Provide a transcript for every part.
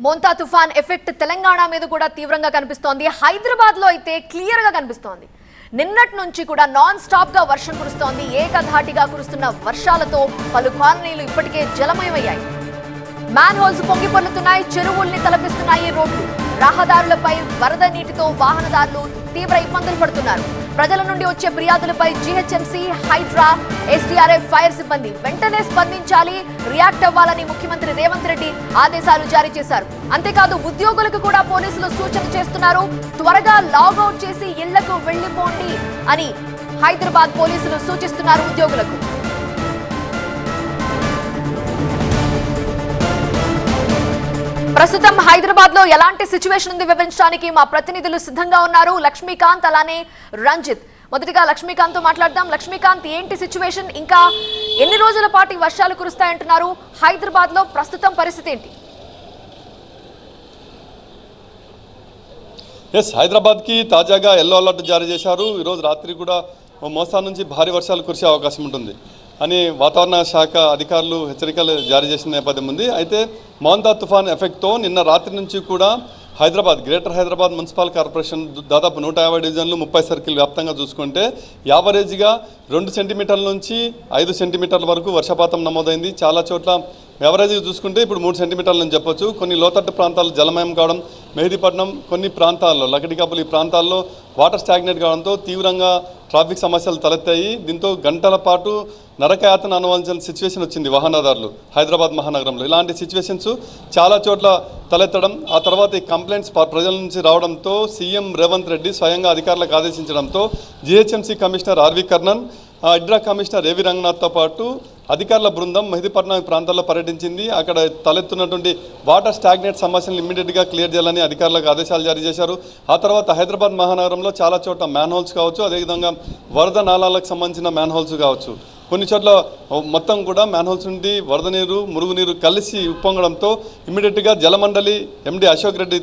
మోంతా తుఫాన్ ఎఫెక్ట్ తెలంగాణ మీద కూడా తీవ్రంగా కనిపిస్తోంది. హైదరాబాద్లో అయితే క్లియర్గా కనిపిస్తోంది. నిన్నటి నుంచి కూడా నాన్ స్టాప్గా వర్షం కురుస్తోంది. ఏకధాటిగా కురుస్తున్న వర్షాలతో పలు కాలనీలు ఇప్పటికే జలమయమయ్యాయి. మ్యాన్ హోల్స్ పొంగి పొర్లుతున్నాయి చెరువుల్ని తలపిస్తున్నాయి రోడ్లు. రహదారులపై వరద నీటితో వాహనదారులు తీవ్ర ఇబ్బందులు పడుతున్నారు. ప్రజల నుండి వచ్చే ఫిర్యాదులపై జీహెచ్ఎంసీ హైడ్రా ఎస్డీఆర్ఎఫ్ ఫైర్ సిబ్బంది వెంటనే స్పందించాలి రియాక్ట్ అవ్వాలని ముఖ్యమంత్రి రేవంత్ రెడ్డి ఆదేశాలు జారీ చేశారు. అంతేకాదు ఉద్యోగులకు కూడా పోలీసులు సూచన చేస్తున్నారు త్వరగా లాగౌట్ చేసి ఇళ్ళకు వెళ్ళిపోండి అని హైదరాబాద్ పోలీసులు సూచిస్తున్నారు ఉద్యోగులకు. ప్రస్తుతం హైదరాబాద్లో ఎలాంటి సిచ్యువేషన్ ఉంది వివరించడానికి మా ప్రతినిధులు సిద్ధంగా ఉన్నారు. లక్ష్మీకాంత్ అలానే రంజిత్. మొదటిగా లక్ష్మీకాంత్తో మాట్లాడదాం. లక్ష్మీకాంత్ ఏంటి సిచ్యువేషన్? ఇంకా ఎన్ని రోజుల పాటు వర్షాలు కురుస్తాయంటున్నారు? హైదరాబాద్లో ప్రస్తుతం పరిస్థితి ఏంటి? ఎస్ హైదరాబాద్కి తాజాగా ఎల్లో అలర్ట్ జారీ చేశారు. ఈరోజు రాత్రి కూడా ఓ నుంచి భారీ వర్షాలు కురిసే అవకాశం ఉంటుంది. అని వాతావరణ శాఖ అధికారులు హెచ్చరికలు జారీ చేసిన నేపథ్యం ఉంది. అయితే మౌంతా తుఫాన్ ఎఫెక్ట్తో నిన్న రాత్రి నుంచి కూడా Hyderabad Greater Hyderabad Municipal Corporation దాదాపు నూట యాభై డివిజన్లు ముప్పై సర్కిల్ వ్యాప్తంగా చూసుకుంటే యావరేజ్గా రెండు సెంటీమీటర్ల నుంచి ఐదు సెంటీమీటర్ల వరకు వర్షపాతం నమోదైంది. చాలా చోట్ల యావరేజ్గా చూసుకుంటే ఇప్పుడు మూడు సెంటీమీటర్లు అని చెప్పొచ్చు. కొన్ని లోతట్టు ప్రాంతాలు జలమయం కావడం మెహదీపట్నం కొన్ని ప్రాంతాల్లో లకడికప్పులు ఈ ప్రాంతాల్లో వాటర్ స్టాగ్నేట్ కావడంతో తీవ్రంగా ట్రాఫిక్ సమస్యలు తలెత్తాయి. దీంతో గంటల పాటు నరకయాతన అనుభవించిన సిచ్యువేషన్ వచ్చింది వాహనదారులు హైదరాబాద్ మహానగరంలో. ఇలాంటి సిచ్యువేషన్స్ చాలా చోట్ల తలెత్తడం ఆ తర్వాత ఈ కంప్లైంట్స్ ప్రజల నుంచి రావడంతో సీఎం రేవంత్ రెడ్డి స్వయంగా అధికారులకు ఆదేశించడంతో GHMC commissioner R V Karnan HYDRAA commissioner A V రంగనాథ్తో పాటు అధికారుల బృందం మెహదీపట్నం ప్రాంతాల్లో పర్యటించింది. అక్కడ తలెత్తున్నటువంటి వాటర్ స్టాగ్నేట్ సమస్యలను ఇమ్మీడియట్గా క్లియర్ చేయాలని అధికారులకు ఆదేశాలు జారీ చేశారు. ఆ తర్వాత హైదరాబాద్ మహానగరంలో చాలా చోట్ల మ్యాన్ హోల్స్ కావచ్చు అదేవిధంగా వరద నాళాలకు సంబంధించిన మ్యాన్ హోల్స్ కావచ్చు. కొన్ని చోట్ల మొత్తం కూడా మ్యాన్ హోల్స్ నుండి వరద నీరు మురుగునీరు కలిసి ఉప్పొంగడంతో ఇమ్మీడియట్గా జలమండలి ఎండి అశోక్ రెడ్డి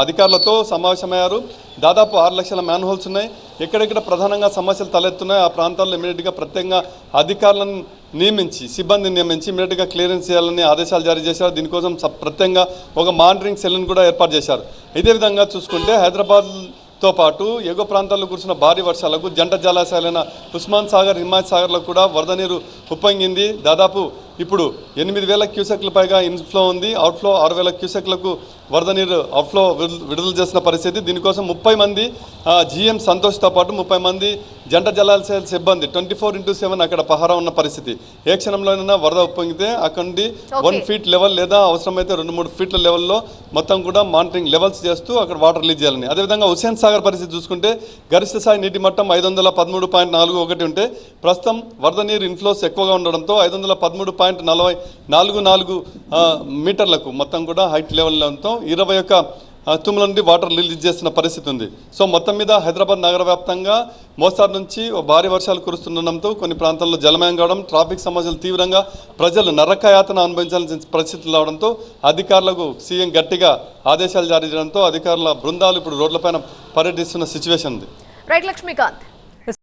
అధికారులతో సమావేశమయ్యారు. దాదాపు ఆరు లక్షల మ్యాన్ హోల్స్ ఉన్నాయి. ఎక్కడెక్కడ ప్రధానంగా సమస్యలు తలెత్తున్నాయి ఆ ప్రాంతాల్లో ఇమీడియట్గా ప్రత్యేకంగా అధికారులను నియమించి సిబ్బందిని నియమించి ఇమీడియట్గా క్లియరెన్స్ చేయాలని ఆదేశాలు జారీ చేశారు. దీనికోసం ప్రత్యేకంగా ఒక మానిటరింగ్ సెల్ని కూడా ఏర్పాటు చేశారు. ఇదే విధంగా చూసుకుంటే హైదరాబాద్తో పాటు ఎగువ ప్రాంతాల్లో కురిసిన భారీ వర్షాలకు జంట జలాశయాలైన ఉస్మాన్ సాగర్ హిమాయత్ సాగర్లో కూడా వరద నీరు ఉప్పొంగింది. దాదాపు ఇప్పుడు ఎనిమిది వేల క్యూసెక్ల పైగా ఇన్ఫ్లో ఉంది. అవుట్ఫ్లో ఆరు వేల క్యూసెక్లకు వరద నీరు అవుట్ఫ్లో విడుదల చేసిన పరిస్థితి. దీనికోసం ముప్పై మంది జిఎం సంతోష్తో పాటు ముప్పై మంది జంట జలాశయాల సిబ్బంది ట్వంటీ ఫోర్ ఇంటూ సెవెన్ అక్కడ పహారా ఉన్న పరిస్థితి. ఏ క్షణంలోనైనా వరద ఉప్పొంగితే అక్కడ నుండి వన్ ఫీట్ లెవెల్ లేదా అవసరమైతే రెండు మూడు ఫీట్ల లెవెల్లో మొత్తం కూడా మానిటరింగ్ లెవెల్స్ చేస్తూ అక్కడ వాటర్ రిలీజ్ చేయాలని. అదేవిధంగా హుసేన్ సాగర్ పరిస్థితి చూసుకుంటే గరిష్ట స్థాయి నీటి మట్టం ఐదు వందల పదమూడు పాయింట్ నాలుగు ఒకటి ఉంటే ప్రస్తుతం వరద నీరు ఇన్ఫ్లోస్ ఎక్కువగా ఉండడంతో ఐదు వందల పదమూడు పాయింట్ నలభై నాలుగు నాలుగు మీటర్లకు మొత్తం కూడా హైట్ లెవెల్తో ఇరవై ఒక్క తుమ్ముల నుండి వాటర్ రిలీజ్ చేస్తున్న పరిస్థితి ఉంది. సో మొత్తం మీద హైదరాబాద్ నగర వ్యాప్తంగా మోస్తారు నుంచి ఓ భారీ వర్షాలు కురుస్తుండడంతో కొన్ని ప్రాంతాల్లో జలమయం కావడం ట్రాఫిక్ సమస్యలు తీవ్రంగా ప్రజలు నరకయాతన అనుభవించాల్సిన పరిస్థితులు రావడంతో అధికారులకు సీఎం గట్టిగా ఆదేశాలు జారీ చేయడంతో అధికారుల బృందాలు ఇప్పుడు రోడ్లపైన పర్యటిస్తున్న సిచ్యువేషన్ ఉంది. రైట్ లక్ష్మీకాంత్.